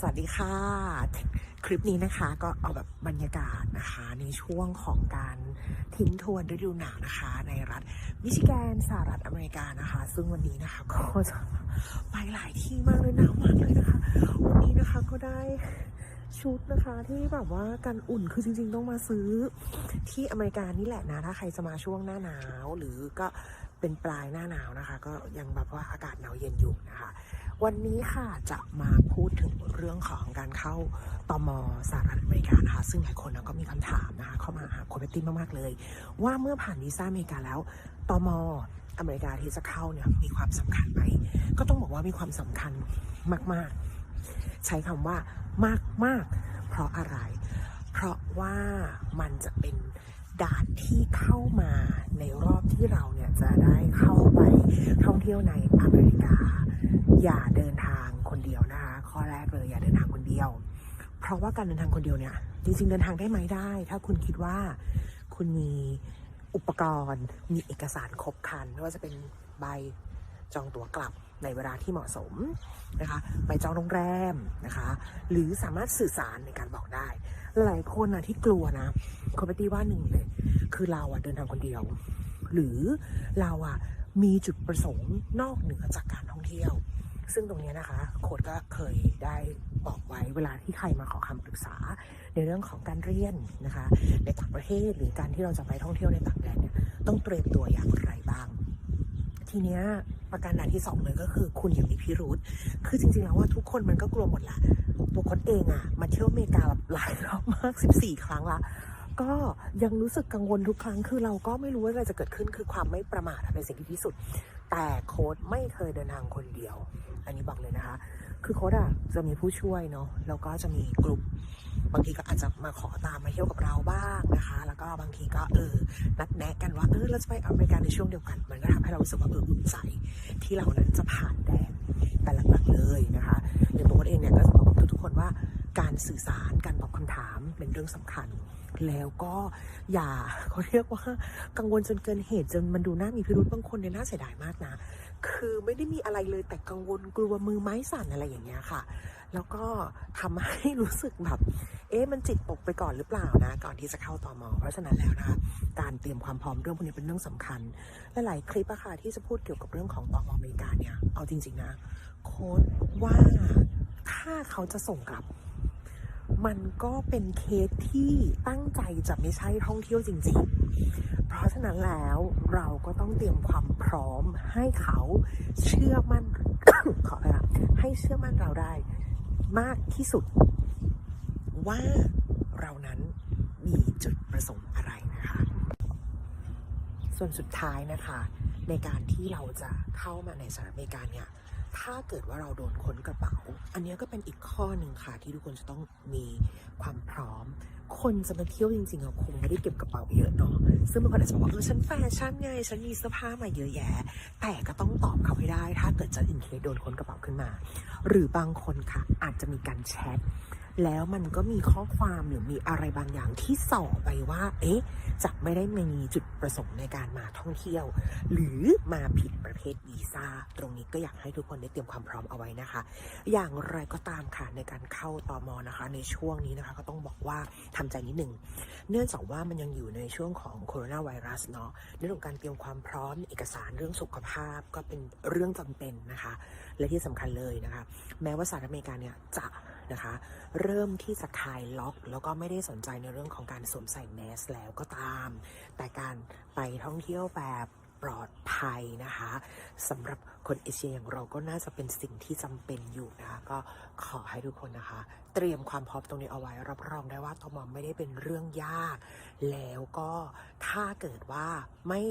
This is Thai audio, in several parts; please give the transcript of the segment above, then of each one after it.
สวัสดีค่ะ คลิปนี้นะคะก็เอาแบบบรรยากาศนะคะ ในช่วงของการทิ้งทวนฤดูหนาวนะคะ ในรัฐมิชิแกนสหรัฐอเมริกานะคะ ซึ่งวันนี้นะคะก็จะไปหลายที่มากเลยหนาวมากเลยนะคะ วันนี้นะคะก็ได้ชุดนะคะที่แบบว่ากันอุ่นคือจริง ๆ ต้องมาซื้อที่อเมริกานี่แหละนะ ถ้าใครจะมาช่วงหน้าหนาว หรือก็เป็นปลายหน้าหนาวนะคะ ก็ยังแบบว่าอากาศหนาวเย็นอยู่นะคะ วันนี้ค่ะจะมาพูดถึงเรื่องของการเข้าตมสหรัฐอเมริกานะคะซึ่งหลายคนก็มีคำถามนะคะเข้ามาหาโคเปตตี้มากๆเลย ว่าเมื่อผ่านวีซ่าอเมริกาแล้วตมอเมริกาที่จะเข้าเนี่ยมีความสำคัญไหมก็ต้องบอกว่ามีความสำคัญมาก ๆ ใช้คำว่ามากๆเพราะอะไร เพราะว่ามันจะเป็น ด่านที่เข้ามาในรอบที่เราเนี่ยจะได้เข้าไปท่องเที่ยวในอเมริกา อย่าเดินทางคนเดียวนะคะข้อแรกเลยอย่าเดินทางคนเดียว เพราะว่าการเดินทางคนเดียวเนี่ยจริงๆเดินทางได้ไหมได้ ถ้าคุณคิดว่าคุณมีอุปกรณ์ มีเอกสารครบครันไม่ว่าจะเป็นใบจองตั๋วกลับในเวลาที่เหมาะสมนะคะใบจองโรงแรมนะคะ หรือสามารถสื่อสารในการบอกได้ หลายคนนะที่กลัวนะคอมเมตี้ว่าหนึ่งเลย คือเราอะเดินทางคนเดียว หรือเราอะมีจุดประสงค์นอกเหนือจากการท่องเที่ยว ซึ่งตรงนี้นะคะ โค้ดก็เคยได้บอกไว้เวลาที่ใครมาขอคำปรึกษา ในเรื่องของการเรียนนะคะ ในต่างประเทศหรือการที่เราจะไปท่องเที่ยวในต่างแดนเนี่ยต้องเตรียมตัวอย่างไรบ้าง ทีเนี้ยประการด่านที่สองเลยก็คือ คุณอย่ามีพิรุธคือจริงๆแล้วว่าทุกคนมันก็กลัวหมดแหละ ตัวคนเองอะมาเที่ยวอเมริกาหลายรอบมาก 14 ครั้งละ ก็ยังรู้สึกกังวลทุกครั้ง คือเราก็ไม่รู้ว่าอะไรจะเกิดขึ้น คือความไม่ประมาทเป็นสิ่งที่ที่สุด แต่โค้ดไม่เคยเดินทางคนเดียว อันนี้บอกเลยนะคะ คือโค้ดอะจะมีผู้ช่วยเนาะ แล้วก็จะมีกลุ่ม บางทีก็อาจจะมาขอตามมาเที่ยวกับเราบ้างนะคะ แล้วก็บางทีก็เออ นัดแนะกันว่า เออ เราจะไปอเมริกาในช่วงเดียวกัน มันก็ทำให้เรารู้สึกว่าเอออุ่นใจที่เรานั้นจะผ่านแดน แต่หลักๆเลยนะคะอย่างตัวโค้ดเองเนี่ยก็จะบอกกับทุกๆคนว่าการสื่อสารการตอบคำถามเป็นเรื่องสำคัญ แล้วก็อย่าเขาเรียกว่ากังวลจนเกินเหตุจนมันดูน่ามีพิรุธบางคนเนี่ยน่าเสียดายมากนะ คือไม่ได้มีอะไรเลยแต่กังวลกลัวมือไม้สั่นอะไรอย่างเงี้ยค่ะ แล้วก็ทำให้รู้สึกแบบ เอ๊ะมันจิตตกไปก่อนหรือเปล่านะ ก่อนที่จะเข้าตอมอเพราะฉะนั้นแล้วนะคะการเตรียมความพร้อมเรื่องพวกนี้เป็นเรื่องสำคัญและหลายคลิปอะค่ะที่จะพูดเกี่ยวกับเรื่องของตอมออเมริกาเนี่ยเอาจริง ๆนะโค้ดว่าถ้าเขาจะส่งกลับ มันก็เป็นเคสที่ตั้งใจจะไม่ใช่ท่องเที่ยวจริง ๆ เพราะฉะนั้นแล้วเราก็ต้องเตรียมความพร้อมให้เขาเชื่อมั่นขออะไรนะให้เชื่อมั่นเราได้มากที่สุด ว่าเรานั้นมีจุดประสงค์อะไรนะคะ ส่วนสุดท้ายนะคะ ในการที่เราจะเข้ามาในสหรัฐอเมริกาเนี่ยถ้าเกิดว่าเราโดนค้นกระเป๋า อันเนี้ยก็เป็นอีกข้อหนึ่งค่ะ ที่ทุกคนจะต้องมีความพร้อม คนจะมาเที่ยวจริงๆอะคงไม่ได้เก็บกระเป๋าเยอะเนาะ ซึ่งบางคนอาจจะบอกว่าเออฉันแฟชั่นไง ฉันมีเสื้อผ้ามาเยอะแยะ แต่ก็ต้องตอบเขาให้ได้ ถ้าเกิดจะอินเคสโดนค้นกระเป๋าขึ้นมา หรือบางคนค่ะอาจจะมีการแชท แล้วมันก็มีข้อความหรือมีอะไรบางอย่างที่ส่อไปว่า เอ๊ะ จะไม่ได้มีจุดประสงค์ในการมาท่องเที่ยว หรือมาผิดประเภทวีซ่า ตรงนี้ก็อยากให้ทุกคนได้เตรียมความพร้อมเอาไว้นะคะ อย่างไรก็ตามค่ะในการเข้าตอมอนะคะ ในช่วงนี้นะคะก็ต้องบอกว่าทำใจนิดหนึ่ง เนื่องจากว่ามันยังอยู่ในช่วงของโคโรนาไวรัสเนาะเรื่องของการเตรียมความพร้อมเอกสารเรื่องสุขภาพก็เป็นเรื่องจำเป็นนะคะ และที่สำคัญเลยนะคะ แม้ว่าสหรัฐอเมริกาเนี่ยจะ นะคะ เริ่มที่จะคลายล็อก แล้วก็ไม่ได้สนใจในเรื่องของการสวมใส่แมสแล้วก็ตาม แต่การไปท่องเที่ยวแบบปลอดภัยนะคะสำหรับคนเอเชียอย่างเราก็น่าจะเป็นสิ่งที่จำเป็นอยู่นะคะก็ขอให้ทุกคนนะคะ เตรียมความพร้อมตรงนี้เอาไว้ รับรองได้ว่าตมไม่ได้เป็นเรื่องยาก แล้วก็ถ้าเกิดว่าไม่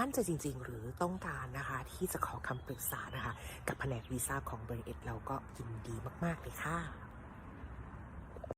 มั่นใจจริง ๆ หรือต้องการนะคะที่จะขอคำปรึกษานะคะ กับแผนกวีซ่าของบริเอตเราก็ยินดีมาก ๆ เลยค่ะ